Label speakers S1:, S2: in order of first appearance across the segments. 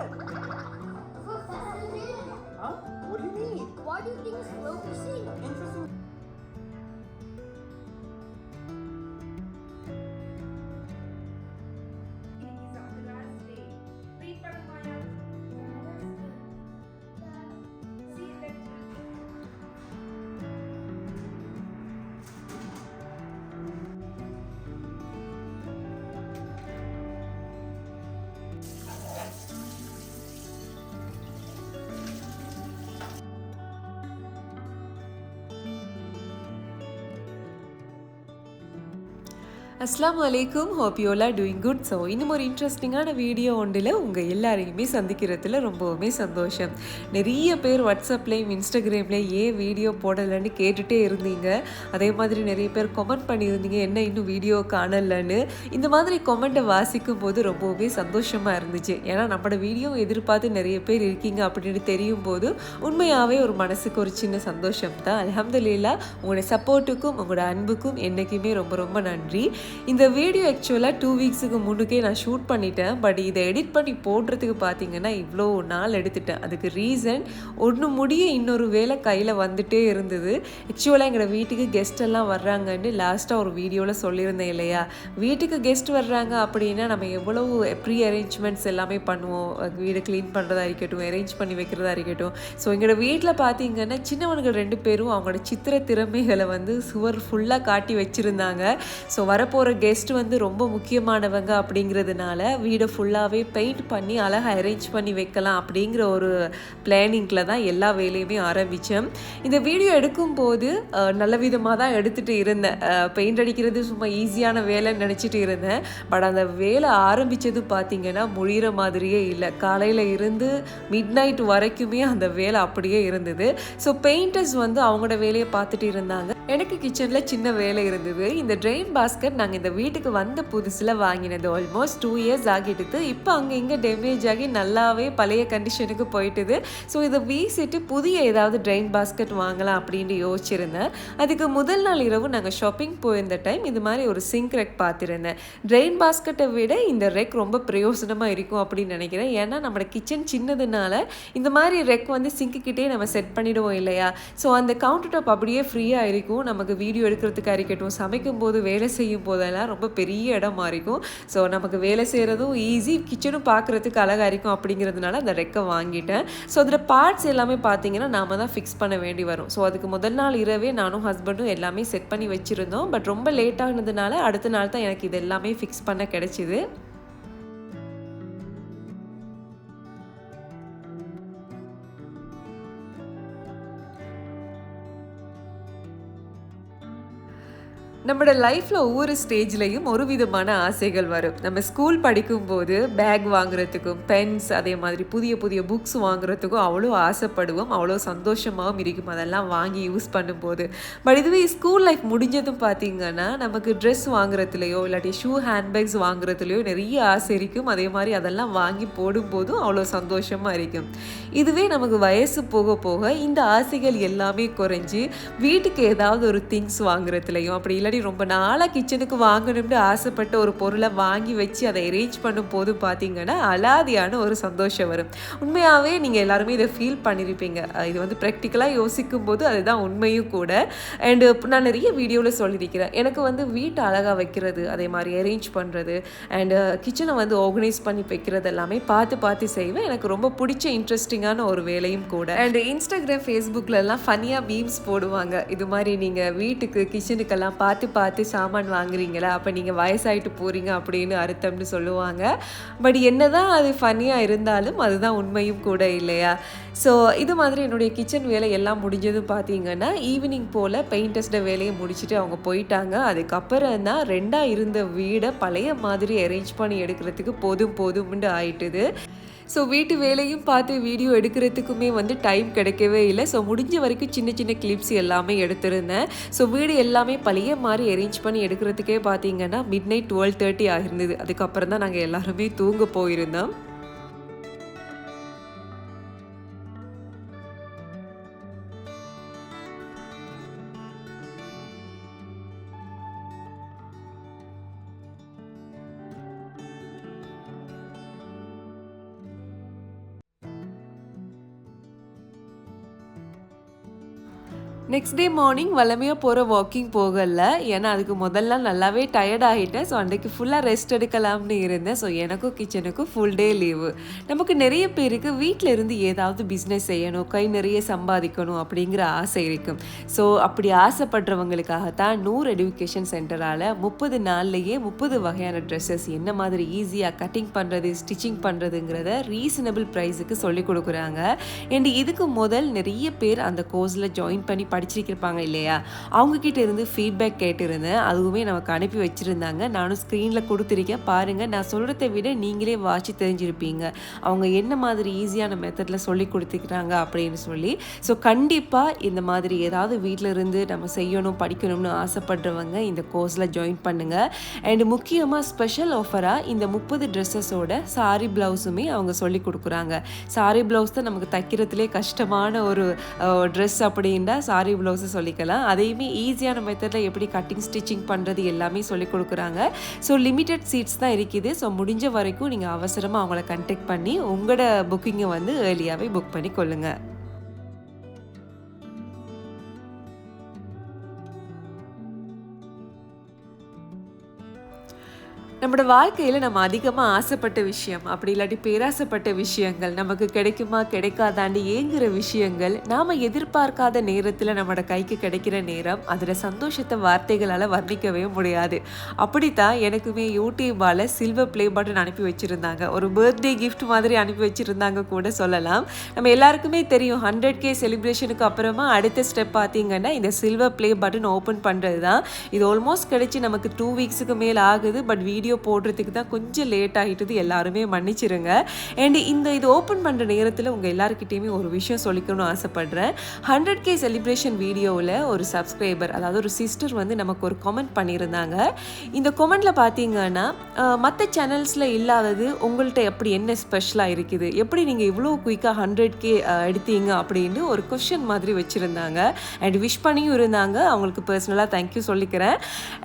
S1: Huh? What do you mean?
S2: Why do
S3: things slowly sink?
S4: அஸ்லாம் அலைக்கும் hope you all doing good so இன்னும் ஒரு இன்ட்ரெஸ்டிங்கான video ஒன்றில் உங்கள் எல்லாரையுமே சந்திக்கிறதுல ரொம்பவுமே சந்தோஷம். நிறைய பேர் வாட்ஸ்அப்லேயும் இன்ஸ்டாகிராம்லேயும் ஏன் வீடியோ போடலைன்னு கேட்டுகிட்டே இருந்தீங்க? அதே மாதிரி நிறைய பேர் கமெண்ட் பண்ணியிருந்தீங்க என்ன இன்னும் வீடியோ காணலன்னு. இந்த மாதிரி கமெண்ட்டை வாசிக்கும் போது ரொம்பவுமே சந்தோஷமாக இருந்துச்சு. ஏன்னா நம்மளோட வீடியோ எதிர்பார்த்து நிறைய பேர் இருக்கீங்க அப்படின்னு தெரியும் போது உண்மையாகவே ஒரு மனசுக்கு ஒரு சின்ன சந்தோஷம் தான் அலமதுல்லா உங்களோட சப்போர்ட்டுக்கும் உங்களோட அன்புக்கும் என்றைக்குமே ரொம்ப ரொம்ப நன்றி. இந்த வீடியோ ஆக்சுவலாக டூ வீக்ஸுக்கு முன்னுக்கே நான் ஷூட் பண்ணிட்டேன். பட் இதை எடிட் பண்ணி போடுறதுக்கு பார்த்தீங்கன்னா இவ்வளோ நாள் எடுத்துட்டேன். அதுக்கு ரீசன் ஒன்று முடிய இன்னொரு வேலை கையில் வந்துட்டே இருந்தது. ஆக்சுவலாக எங்களோட வீட்டுக்கு கெஸ்ட் எல்லாம் வர்றாங்கன்னு லாஸ்ட்டாக ஒரு வீடியோவில் சொல்லியிருந்தேன் இல்லையா? வீட்டுக்கு கெஸ்ட் வர்றாங்க அப்படின்னா நம்ம எவ்வளவு ப்ரீ அரேஞ்ச்மெண்ட்ஸ் எல்லாமே பண்ணுவோம். வீடு க்ளீன் பண்ணுறதா இருக்கட்டும் அரேஞ்ச் பண்ணி வைக்கிறதா இருக்கட்டும். ஸோ எங்களோட வீட்டில் பார்த்தீங்கன்னா சின்னவனுங்க ரெண்டு பேரும் அவங்களோட சித்திர திறமைகளை வந்து சுவர் ஃபுல்லாக காட்டி வச்சுருந்தாங்க. ஸோ வரப்போ போகிற கெஸ்ட் வந்து ரொம்ப முக்கியமானவங்க அப்படிங்கிறதுனால வீடை ஃபுல்லாகவே பெயிண்ட் பண்ணி அழகாக அரேஞ்ச் பண்ணி வைக்கலாம் அப்படிங்கிற ஒரு பிளானிங்கில் தான் எல்லா வேலையுமே ஆரம்பித்தேன் இந்த வீடியோ எடுக்கும்போது நல்ல விதமாக தான் எடுத்துகிட்டு இருந்தேன். பெயிண்ட் அடிக்கிறது சும்மா ஈஸியான வேலைன்னு நினச்சிட்டு இருந்தேன். பட் அந்த வேலை ஆரம்பித்தது பார்த்திங்கன்னா முடிகிற மாதிரியே இல்லை. காலையில் இருந்து மிட் நைட் வரைக்குமே அந்த வேலை அப்படியே இருந்தது. ஸோ பெயிண்டர்ஸ் வந்து அவங்களோட வேலையை பார்த்துட்டு இருந்தாங்க. எனக்கு கிச்சனில் சின்ன வேலை இருந்தது. இந்த ட்ரெயின் பாஸ்கெட் நாங்கள் இந்த வீட்டுக்கு வந்த புதுசில் வாங்கினது ஆல்மோஸ்ட் டூ இயர்ஸ் ஆகிட்டுது இப்போ அங்கே இங்கே டேமேஜ் ஆகி நல்லாவே பழைய கண்டிஷனுக்கு போயிட்டுது. ஸோ இதை வீசிட்டு புதிய ஏதாவது ட்ரெயின் பாஸ்கெட் வாங்கலாம் அப்படின்ட்டு யோசிச்சிருந்தேன். அதுக்கு முதல் நாள் இரவு நாங்கள் ஷாப்பிங் போயிருந்த டைம் இது மாதிரி ஒரு சிங்க் ரெக் பார்த்துருந்தேன். ட்ரெயின் பாஸ்கெட்டை விட இந்த ரெக் ரொம்ப பிரயோசனமாக இருக்கும் அப்படின்னு நினைக்கிறேன். ஏன்னா நம்மளோட கிச்சன் சின்னதுனால இந்த மாதிரி ரெக் வந்து சிங்க்கிட்டே நம்ம செட் பண்ணிடுவோம் இல்லையா? ஸோ அந்த கவுண்டர் டாப் அப்படியே ஃப்ரீயாக இருக்கும். நமக்கு வீடியோ எடுக்கிறதுக்காக இருக்கட்டும் சமைக்கும் போது வேலை செய்யும் போது போதெல்லாம் ரொம்ப பெரிய இடமா இருக்கும் ஸோ நமக்கு வேலை செய்கிறதும் ஈஸி கிச்சனும் பார்க்குறதுக்கு அழகாக இருக்கும் அப்படிங்கிறதுனால அந்த ரெக்கை வாங்கிட்டேன். ஸோ அதில் பார்ட்ஸ் எல்லாமே பார்த்தீங்கன்னா நாம தான் ஃபிக்ஸ் பண்ண வேண்டி வரும். ஸோ அதுக்கு முதல் நாள் இரவே நானும் ஹஸ்பண்டும் எல்லாமே செட் பண்ணி வச்சுருந்தோம். பட் ரொம்ப லேட் ஆனதுனால அடுத்த நாள் தான் எனக்கு இது எல்லாமே ஃபிக்ஸ் பண்ண கிடச்சிது. நம்மளோட லைஃப்பில் ஒவ்வொரு ஸ்டேஜ்லேயும் ஒரு விதமான ஆசைகள் வரும். நம்ம ஸ்கூல் படிக்கும்போது பேக் வாங்குறதுக்கும் பென்ஸ் அதே மாதிரி புதிய புதிய புக்ஸ் வாங்குறதுக்கும் அவ்வளோ ஆசைப்படுவோம் அவ்வளோ சந்தோஷமாகவும் இருக்கும். அதெல்லாம் வாங்கி யூஸ் பண்ணும்போது. பட் இதுவே ஸ்கூல் லைஃப் முடிஞ்சதும் பார்த்தீங்கன்னா நமக்கு ட்ரெஸ் வாங்குறதுலையோ இல்லாட்டி ஷூ ஹேண்ட்பேக்ஸ் வாங்குறதுலையோ நிறைய ஆசை இருக்கும். அதே மாதிரி அதெல்லாம் வாங்கி போடும்போதும் அவ்வளோ சந்தோஷமாக இருக்கும். இதுவே நமக்கு வயசு போக போக இந்த ஆசைகள் எல்லாமே குறைஞ்சி வீட்டுக்கு ஏதாவது ஒரு திங்ஸ் வாங்குறதுலையும் அப்படி இல்லாட்டி ரொம்ப நாளாக கிச்சனுக்கு வாங்கணும்னு ஆசைப்பட்ட ஒரு பொருளை வாங்கி வச்சு அதை அரேஞ்ச் பண்ணும் போது பார்த்தீங்கன்னா அலாதியான ஒரு சந்தோஷம் வரும். உண்மையாகவே நீங்கள் எல்லாருமே இதை ஃபீல் பண்ணியிருப்பீங்க இது வந்து ப்ராக்டிக்கலாக யோசிக்கும் போது அதுதான் உண்மையும் கூட. அண்டு நான் நிறைய வீடியோவில் சொல்லியிருக்கிறேன். எனக்கு வந்து வீட்டை அழகாக வைக்கிறது அதே மாதிரி அரேஞ்ச் பண்ணுறது அண்டு கிச்சனை வந்து ஆர்கனைஸ் பண்ணி வைக்கிறது எல்லாமே பார்த்து பார்த்து செய்வேன். எனக்கு ரொம்ப பிடிச்ச இன்ட்ரெஸ்டிங்கான ஒரு வேலையும் கூட. அண்டு இன்ஸ்டாகிராம் ஃபேஸ்புக்கில் எல்லாம் ஃபனியாக மீம்ஸ் போடுவாங்க. இது மாதிரி நீங்கள் வீட்டுக்கு கிச்சனுக்கெல்லாம் பார்த்து பார்த்து சாமான் வாங்குறீங்களா? அப்போ நீங்கள் வயசாயிட்டு போகிறீங்க அப்படின்னு அர்த்தம்னு சொல்லுவாங்க. பட் என்ன தான் அது ஃபன்னியாக இருந்தாலும் அதுதான் உண்மையும் கூட இல்லையா? ஸோ இது மாதிரி என்னுடைய கிச்சன் வேலை எல்லாம் முடிஞ்சதும் பார்த்தீங்கன்னா ஈவினிங் போல் பெயிண்டர்ஸ்ட வேலையை முடிச்சுட்டு அவங்க போயிட்டாங்க. அதுக்கப்புறம் தான் ரெண்டாக இருந்த வீடை பழைய மாதிரி அரேஞ்ச் பண்ணி எடுக்கிறதுக்கு போதும் போதும்னு ஆயிட்டுது. ஸோ வீட்டு வேலையும் பார்த்து வீடியோ எடுக்கிறதுக்குமே வந்து டைம் கிடைக்கவே இல்லை. ஸோ முடிஞ்ச வரைக்கும் சின்ன சின்ன கிளிப்ஸ் எல்லாமே எடுத்திருந்தேன். ஸோ வீடு எல்லாமே பழைய மாதிரி அரேஞ்ச் பண்ணி எடுக்கிறதுக்கே பார்த்தீங்கன்னா மிட் நைட் டுவெல் தேர்ட்டி ஆகிருந்தது அதுக்கப்புறம் தான் நாங்கள் எல்லாருமே தூங்க போயிருந்தோம். நெக்ஸ்ட் டே மார்னிங் வளமையாக போகிற வாக்கிங் போகல. ஏன்னா அதுக்கு முதல்ல நல்லாவே டயர்ட் ஆகிட்டேன். ஸோ அன்றைக்கு ஃபுல்லாக ரெஸ்ட் எடுக்கலாம்னு இருந்தேன். ஸோ எனக்கும் கிச்சனுக்கும் ஃபுல் டே லீவு நமக்கு நிறைய பேருக்கு வீட்டில் இருந்து ஏதாவது பிஸ்னஸ் செய்யணும் கை நிறைய சம்பாதிக்கணும் அப்படிங்கிற ஆசை இருக்கும். ஸோ அப்படி ஆசைப்படுறவங்களுக்காகத்தான் நூறு எடுக்கேஷன் சென்டரால் முப்பது நாள்லேயே முப்பது வகையான ட்ரெஸ்ஸஸ் என்ன மாதிரி ஈஸியாக கட்டிங் பண்ணுறது ஸ்டிச்சிங் பண்ணுறதுங்கிறத ரீசனபிள் ப்ரைஸுக்கு சொல்லி கொடுக்குறாங்க. அண்ட் இதுக்கு முதல் நிறைய பேர் அந்த கோர்ஸில் ஜாயின் பண்ணி படிச்சிருக்கிருப்பாங்க இல்லையா? அவங்கக்கிட்ட இருந்து ஃபீட்பேக் கேட்டிருந்தேன். அதுவுமே நமக்கு அனுப்பி வச்சுருந்தாங்க. நானும் ஸ்க்ரீனில் கொடுத்துருக்கேன். பாருங்கள் நான் சொல்கிறத விட நீங்களே வாட்சி தெரிஞ்சிருப்பீங்க. அவங்க என்ன மாதிரி ஈஸியான மெத்தடில் சொல்லி கொடுத்துக்கிறாங்க அப்படின்னு சொல்லி. ஸோ கண்டிப்பாக இந்த மாதிரி ஏதாவது வீட்டில் இருந்து நம்ம செய்யணும் படிக்கணும்னு ஆசைப்படுறவங்க இந்த கோர்ஸில் ஜாயின் பண்ணுங்கள் அண்ட் முக்கியமாக ஸ்பெஷல் ஆஃபராக இந்த முப்பது ட்ரெஸ்ஸஸோட சாரி ப்ளவுஸுமே அவங்க சொல்லி கொடுக்குறாங்க. சாரி ப்ளவுஸ் தான் நமக்கு தைக்கிறதுலே கஷ்டமான ஒரு ட்ரெஸ் அப்படின்னா சாரி ப்ளவுஸை சொல்லிக்கலாம். அதையுமே ஈஸியான மெத்தடில் எப்படி கட்டிங் ஸ்டிச்சிங் பண்ணுறது எல்லாமே சொல்லி கொடுக்குறாங்க. ஸோ லிமிட்டட் சீட்ஸ் தான் இருக்குது. ஸோ முடிஞ்ச வரைக்கும் நீங்கள் அவசரமாக அவங்கள கண்டெக்ட் பண்ணி உங்களோட புக்கிங்கை வந்து ஏர்லியாகவே புக் பண்ணி கொள்ளுங்கள் நம்மளோட வாழ்க்கையில் நம்ம அதிகமாக ஆசைப்பட்ட விஷயம் அப்படி இல்லாட்டி பேராசைப்பட்ட விஷயங்கள் நமக்கு கிடைக்குமா கிடைக்காதாண்டி ஏங்குற விஷயங்கள் நாம் எதிர்பார்க்காத நேரத்தில் நம்மளோட கைக்கு கிடைக்கிற நேரம் அதில் சந்தோஷத்தை வார்த்தைகளால் வர்ணிக்கவே முடியாது. அப்படித்தான் எனக்குமே யூடியூபால் சில்வர் ப்ளே பட்டன் அனுப்பி வச்சுருந்தாங்க. ஒரு பர்த்டே கிஃப்ட் மாதிரி அனுப்பி வச்சுருந்தாங்க கூட சொல்லலாம். நம்ம எல்லாருக்குமே தெரியும் ஹண்ட்ரட் கே செலிப்ரேஷனுக்கு அப்புறமா அடுத்த ஸ்டெப் பார்த்தீங்கன்னா இந்த சில்வர் ப்ளே பட்டன் ஓப்பன் பண்ணுறது தான் இது ஆல்மோஸ்ட் கிடைச்சி நமக்கு டூ வீக்ஸுக்கு மேலே ஆகுது பட் வீடியோ போடுறதுக்கு தான் கொஞ்சம் லேட் ஆகிட்டது எல்லாருமே மன்னிச்சிருங்க. அண்ட் இந்த இது ஓப்பன் பண்ணுற நேரத்தில் உங்கள் எல்லாருக்கிட்டேயுமே ஒரு விஷயம் சொல்லிக்கணும்னு ஆசைப்பட்றேன். ஹண்ட்ரட் கே செலிப்ரேஷன் வீடியோவில் ஒரு சப்ஸ்கிரைபர் அதாவது ஒரு சிஸ்டர் வந்து நமக்கு ஒரு கமெண்ட் பண்ணியிருந்தாங்க. இந்த கமெண்ட்டில் பார்த்தீங்கன்னா மற்ற சேனல்ஸில் இல்லாதது உங்கள்கிட்ட எப்படி என்ன ஸ்பெஷலாக இருக்குது? எப்படி நீங்கள் இவ்வளோ குயிக்காக ஹண்ட்ரட் கே எடுத்தீங்க அப்படின்னு ஒரு கொஷின் மாதிரி வச்சுருந்தாங்க. அண்ட் விஷ் பண்ணியும் இருந்தாங்க. அவங்களுக்கு பர்சனலாக தேங்க்யூ சொல்லிக்கிறேன்.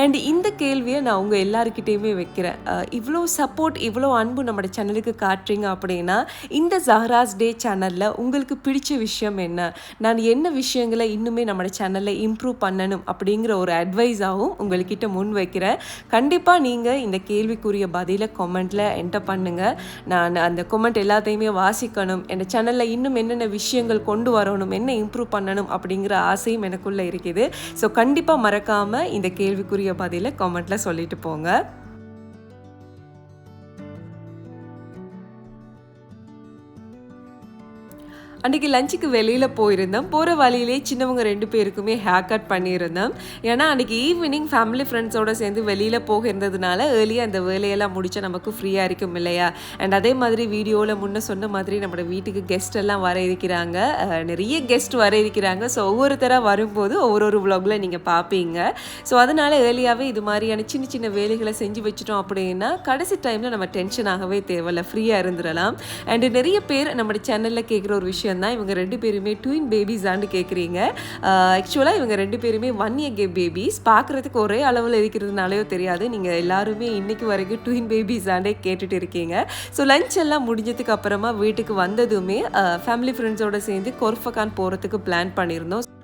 S4: அண்ட் இந்த கேள்வியை நான் உங்கள் எல்லாருக்கிட்டேயுமே வைக்கிறேன். வைக்கிறேன் இவ்வளோ சப்போர்ட் இவ்வளோ அன்பு நம்ம சேனலுக்கு காட்டுறீங்க அப்படின்னா இந்த ஜஹராஸ் டே சேனலில் உங்களுக்கு பிடிச்ச விஷயம் என்ன? நான் என்ன விஷயங்களை இன்னுமே நம்ம சேனலில் இம்ப்ரூவ் பண்ணணும் அப்படிங்கிற ஒரு அட்வைஸாகவும் உங்கள்கிட்ட முன் வைக்கிறேன். கண்டிப்பாக நீங்கள் இந்த கேள்விக்குரிய பதிலை கமெண்ட்டில் என்டர் பண்ணுங்கள் நான் அந்த கொமெண்ட் எல்லாத்தையுமே வாசிக்கணும். என் சேனலில் இன்னும் என்னென்ன விஷயங்கள் கொண்டு வரணும் என்ன இம்ப்ரூவ் பண்ணணும் அப்படிங்கிற ஆசையும் எனக்குள்ளே இருக்குது. ஸோ கண்டிப்பாக மறக்காமல் இந்த கேள்விக்குரிய பதிலை கமெண்ட்டில் சொல்லிட்டு போங்க. அன்றைக்கி லஞ்சுக்கு வெளியில் போயிருந்தோம். போகிற வழியிலே சின்னவங்க ரெண்டு பேருக்குமே ஹேர் கட் பண்ணியிருந்தோம். ஏன்னா அன்றைக்கி ஈவினிங் ஃபேமிலி ஃப்ரெண்ட்ஸோடு சேர்ந்து வெளியில் போக இருந்ததுனால ஏர்லியாக அந்த வேலையெல்லாம் முடிச்சா நமக்கு ஃப்ரீயாக இருக்கும் இல்லையா? அண்ட் அதே மாதிரி வீடியோவில் முன்ன சொன்ன மாதிரி நம்மளோட வீட்டுக்கு கெஸ்ட் எல்லாம் வர இருக்கிறாங்க. நிறைய கெஸ்ட் வர இருக்கிறாங்க. ஸோ ஒவ்வொருத்தராக வரும்போது ஒவ்வொரு ஒரு விலாகில் நீங்கள் பார்ப்பீங்க ஸோ அதனால் ஏர்லியாகவே இது மாதிரியான சின்ன சின்ன வேலைகளை செஞ்சு வச்சுட்டோம் அப்படின்னா கடைசி டைமில் நம்ம டென்ஷன் ஆகவே தேவையில்ல. ஃப்ரீயாக இருந்துடலாம் அண்டு நிறைய பேர் நம்ம சேனலில் கேட்குற ஒரு விஷயம் தான் இவங்க ரெண்டு பேருமே ட்வின் பேபிஸான்னு கேட்குறீங்க ஆக்சுவலாக இவங்க ரெண்டு பேருமே ஒன் இயர் கே பேபிஸ் பார்க்குறதுக்கு ஒரே அளவில் இருக்கிறதுனாலையோ தெரியாது. நீங்கள் எல்லாருமே இன்னைக்கு வரைக்கும் ட்வின் பேபிஸாண்டே கேட்டுட்டு இருக்கீங்க. ஸோ லஞ்ச் எல்லாம் முடிஞ்சதுக்கு அப்புறமா வீட்டுக்கு வந்ததுமே ஃபேமிலி ஃப்ரெண்ட்ஸோட சேர்ந்து கொர்ஃபகான் போகிறதுக்கு பிளான் பண்ணியிருந்தோம்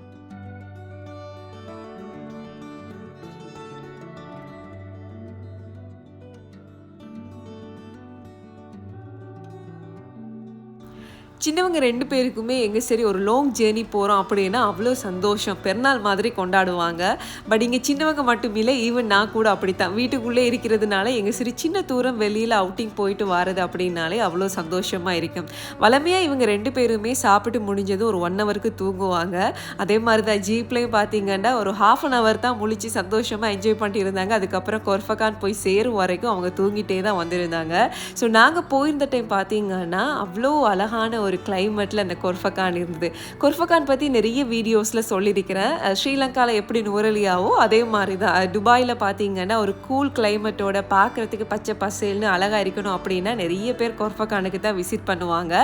S4: சின்னவங்க ரெண்டு பேருக்குமே எங்கே சரி ஒரு லாங் ஜேர்னி போகிறோம் அப்படின்னா அவ்வளோ சந்தோஷம். பெருநாள் மாதிரி கொண்டாடுவாங்க. பட் இங்கே சின்னவங்க மட்டும் இல்லை ஈவன் நான் கூட அப்படித்தான். வீட்டுக்குள்ளே இருக்கிறதுனால எங்கள் சரி சின்ன தூரம் வெளியில் அவுட்டிங் போயிட்டு வரது அப்படின்னாலே அவ்வளோ சந்தோஷமாக இருக்கும். வளமையாக இவங்க ரெண்டு பேருமே சாப்பிட்டு முடிஞ்சது ஒரு ஒன் ஹவருக்கு தூங்குவாங்க. அதே மாதிரி தான் ஜீப்லேயும் பார்த்தீங்கன்னா ஒரு ஹாஃப் அன் ஹவர் தான் முழிச்சு சந்தோஷமாக என்ஜாய் பண்ணிட்டு இருந்தாங்க. அதுக்கப்புறம் கொர்ஃபகான் போய் சேரும் வரைக்கும் அவங்க தூங்கிட்டே தான் வந்திருந்தாங்க. ஸோ நாங்கள் போயிருந்த டைம் பார்த்தீங்கன்னா அவ்வளோ அழகான ஒரு கிளைமேட்டில் அந்த கொர்ஃபகான் இருந்தது. கொர்ஃபகான் பற்றி நிறைய வீடியோஸில் சொல்லியிருக்கிறேன். ஸ்ரீலங்காவில் எப்படி நுரலியாவோ அதே மாதிரி தான் துபாயில் பார்த்தீங்கன்னா ஒரு கூல் கிளைமேட்டோட பார்க்குறதுக்கு பச்சை பசேல்னு அழகாக இருக்கணும் அப்படின்னா நிறைய பேர் கொர்ஃபகானுக்கு தான் விசிட் பண்ணுவாங்க.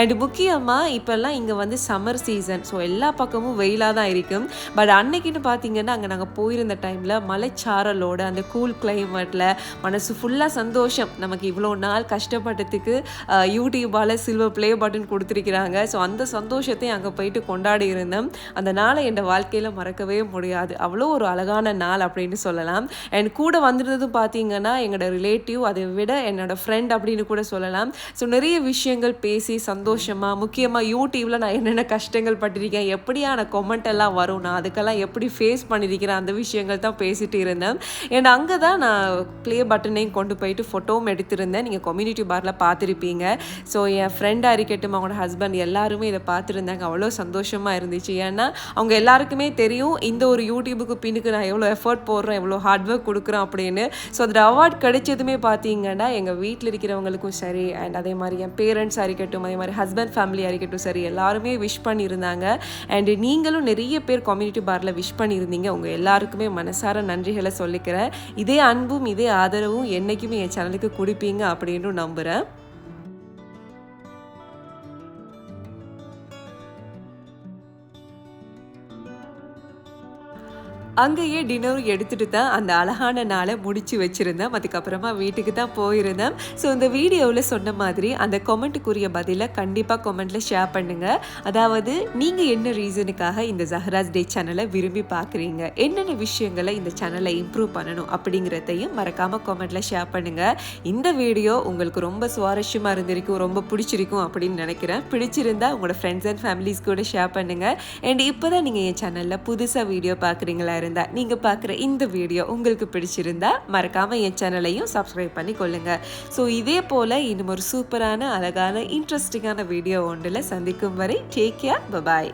S4: அண்ட் முக்கியமாக இப்போல்லாம் இங்கே வந்து சம்மர் சீசன் ஸோ எல்லா பக்கமும் வெயிலாக தான் இருக்கும். பட் அன்னைக்குன்னு பார்த்தீங்கன்னா அங்கே நாங்கள் போயிருந்த டைமில் மலைச்சாரலோட அந்த கூல் கிளைமேட்டில் மனசு ஃபுல்லாக சந்தோஷம். நமக்கு இவ்வளோ நாள் கஷ்டப்பட்டதுக்கு யூடியூபால் சில்வர் ப்ளே பட்டன் கொடுத்துருக்கிறாங்க. ஸோ அந்த சந்தோஷத்தையும் அங்கே போயிட்டு கொண்டாடி இருந்தேன் அந்த நாளை என் வாழ்க்கையில் மறக்கவே முடியாது. அவ்வளோ ஒரு அழகான நாள் அப்படின்னு சொல்லலாம். அண்ட் கூட வந்திருந்ததும் பார்த்தீங்கன்னா எங்களோட ரிலேட்டிவ் அதை விட என்னோட ஃப்ரெண்ட் அப்படின்னு கூட சொல்லலாம். ஸோ நிறைய விஷயங்கள் பேசி சந்தோஷமாக முக்கியமாக யூடியூப்பில் நான் என்னென்ன கஷ்டங்கள் பட்டிருக்கேன் எப்படியான கொமெண்ட் எல்லாம் வரும் நான் அதுக்கெல்லாம் எப்படி ஃபேஸ் பண்ணியிருக்கிறேன் அந்த விஷயங்கள் தான் பேசிட்டு இருந்தேன் அண்ட் அங்கே தான் நான் ப்ளே பட்டனையும் கொண்டு போயிட்டு ஃபோட்டோவும் எடுத்திருந்தேன். நீங்கள் கம்யூனிட்டி பாரில் பார்த்துருப்பீங்க ஸோ என் ஃப்ரெண்டாக இருக்கட்டும் அவங்களோட ஹஸ்பண்ட் எல்லாருமே இதை பார்த்துருந்தாங்க. அவ்வளோ சந்தோஷமாக இருந்துச்சு. ஏன்னா அவங்க எல்லாருக்குமே தெரியும் இந்த ஒரு யூடியூபுக்கு பின்னுக்கு நான் எவ்வளோ எஃபர்ட் போடுறேன் எவ்வளோ ஹார்ட் ஒர்க் கொடுக்குறேன் அப்படின்னு. ஸோ அதில் அவார்ட் கிடைச்சதுமே பார்த்தீங்கன்னா எங்கள் வீட்டில் இருக்கிறவங்களுக்கும் சரி அண்ட் அதே மாதிரி என் பேரண்ட்ஸாக இருக்கட்டும் அதே மாதிரி ஹஸ்பண்ட் ஃபேமிலியாக இருக்கட்டும் சரி எல்லாருமே விஷ் பண்ணியிருந்தாங்க. அண்ட் நீங்களும் நிறைய பேர் கம்யூனிட்டி பாரில் விஷ் பண்ணியிருந்தீங்க. உங்கள் எல்லாருக்குமே மனசார நன்றிகளை சொல்லிக்கிறேன். இதே அன்பும் இதே ஆதரவும் என்றைக்குமே என் சேனலுக்கு கொடுப்பீங்க அப்படின்னு நம்புகிறேன் அங்கேயே டின்னரும் எடுத்துகிட்டு தான் அந்த அழகான நாளை முடிச்சு வச்சுருந்தேன். அதுக்கப்புறமா வீட்டுக்கு தான் போயிருந்தேன். ஸோ இந்த வீடியோவில் சொன்ன மாதிரி அந்த கொமெண்ட்டுக்குரிய பதிலை கண்டிப்பாக கொமெண்ட்டில் ஷேர் பண்ணுங்கள் அதாவது நீங்கள் என்ன ரீசனுக்காக இந்த ஜஹராஜ் டே சேனலை விரும்பி பார்க்குறீங்க? என்னென்ன விஷயங்களை இந்த சேனலை இம்ப்ரூவ் பண்ணணும் அப்படிங்கிறதையும் மறக்காமல் கொமெண்ட்டில் ஷேர் பண்ணுங்கள் இந்த வீடியோ உங்களுக்கு ரொம்ப சுவாரஸ்யமாக இருந்திருக்கும் ரொம்ப பிடிச்சிருக்கும் அப்படின்னு நினைக்கிறேன். பிடிச்சிருந்தா உங்களோட ஃப்ரெண்ட்ஸ் அண்ட் ஃபேமிலிஸ் கூட ஷேர் பண்ணுங்கள் அண்ட் இப்போ தான் நீங்கள் என் சேனலில் புதுசாக வீடியோ பார்க்குறீங்களா இருந்தா நீங்கள் பார்க்குற இந்த வீடியோ உங்களுக்கு பிடிச்சிருந்தா மறக்காமல் என் சேனலையும் சப்ஸ்கிரைப் பண்ணி கொள்ளுங்க ஸோ இதே போல் இன்னும் ஒரு சூப்பரான அழகான இன்ட்ரெஸ்டிங்கான வீடியோ ஒன்றில் சந்திக்கும் வரை டேக் கேர் பபாய்